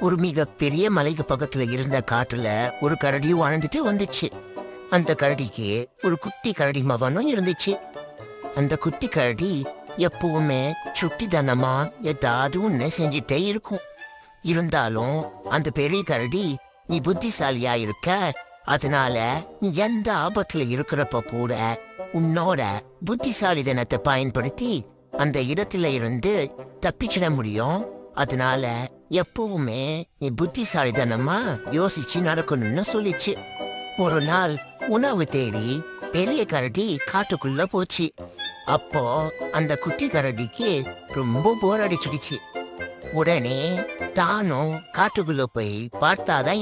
ஒரு மிக பெரிய மலைக்கு பக்கத்துல இருந்த காட்டுல ஒரு கரடியும் வாழ்ந்துட்டு வந்துச்சு. அந்த கரடிக்கு ஒரு குட்டி கரடி மகனும் இருந்துச்சு. அந்த குட்டி கரடி எப்பவுமே சுட்டிதனமா ஏதாவது ஒண்ணு செஞ்சுட்டே இருக்கும். இருந்தாலும் அந்த பெரிய கரடி நீ புத்திசாலியா இருக்க அதனால நீ எந்த ஆபத்துல இருக்கிறப்ப கூட உன்னோட புத்திசாலிதனத்தை பயன்படுத்தி அந்த இடத்துல இருந்து தப்பிச்சிட முடியும். அதனால எப்பவுமே நீ புத்திசாலிதனமா யோசிச்சு நடக்கணும்னு சொல்லிச்சு. ஒரு நாள் உணவு தேடி பெரிய கரடி காட்டுக்குள்ள போச்சு. அப்போ அந்த குட்டி கரடிக்கு ரொம்ப போர் அடிச்சிடுச்சு. உடனே தானும் காட்டுக்குள்ள போய் பார்த்தாதான்